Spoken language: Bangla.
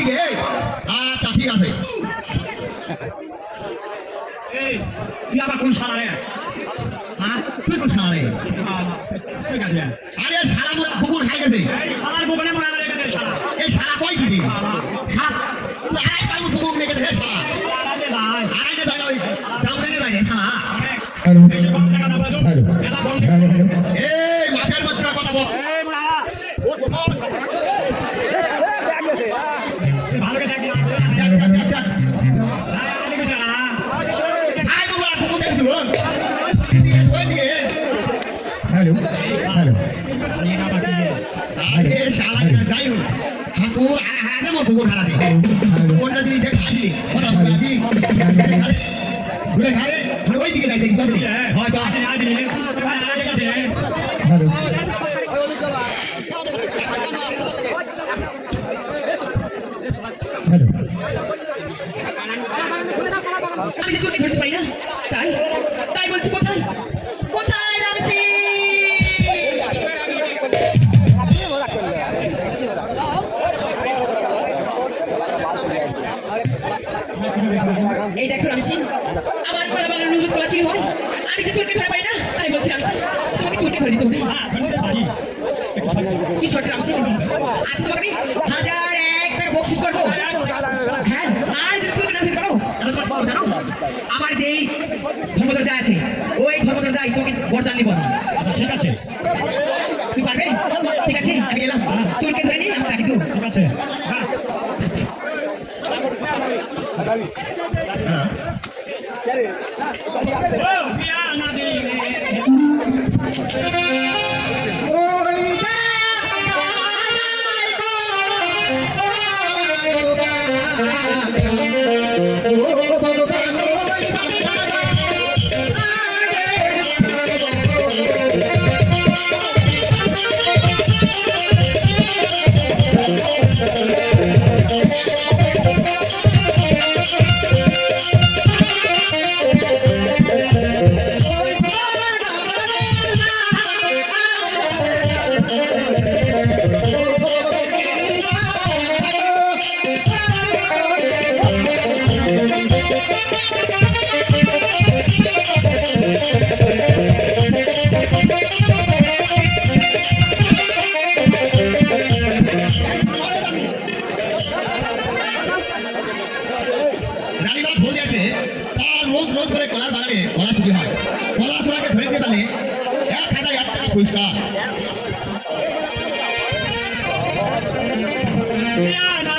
দিকে আচ্ছা ঠিক আছে। এই তুই আবার কোন সারা রে? হ্যাঁ? তুই কোন শালা রে? ঠিক আছে। আরে শালা মোর পুকুর খাই গেছে। এই সারার গোপনে হয় এখানে সারা। এই শালা কই দিবি? শালা তুই আড়াই টাইম পুকুর নিয়ে গেছে শালা সারা। দে ভাই আড়াই যে জায়গা ওই দামরে নিয়ে যায় শালা হ্যালো। হ্যালো হ্যালো হ্যালো এই মাঠের বাচ্চা কথা বল এই মা ভালো করে দেখি দেখ, দেখ, দেখ, দেখ। আরে কিছু না আয় বাবা, পুকুর দেখেছি গো। ওই দিকে। হ্যালো হ্যালো আরে শালা যাই হোক। আ- আগে পুকুর হারাবি। পুকুরটা যদি দেখ আসলি, কথা বলে আদি। আরে, ঘুরে ঘাড়ে, ওই দিকে যাই দেখি। হয়, এই দেখো রামসি আমার গলা বাগান রোজ রোজ কলাচিনি হয় আমি যে চোখে ধরে পারি না তাই বলছি রামসি তোমাকে চোখে ধরে দিতে হবে। হ্যাঁ কি শর্ট রামসি? আজ তোমাকে আমি হাজার এক টাকা বকশিস করব। হ্যাঁ আর যদি চোখে না বড় জানো? আমার যেই ধর্মদরজা আছে ওই ধর্মদরজায় তোমাকে বরদান নিব আচ্ছা ঠিক আছে। তুই পারবে? ঠিক আছে আমি গেলাম চোরকে ধরে নিয়ে আমার রাখি দেবো ঠিক আছে হ্যাঁ হ্যাঁ। না ভুল গেছে, তার রোজ রোজ করে কলার বাগানে কলা চুরি হয়। কলা চোরাকে ধরে দিতে পারলে এক হাজার এক টাকা পুরস্কার। বিয়া না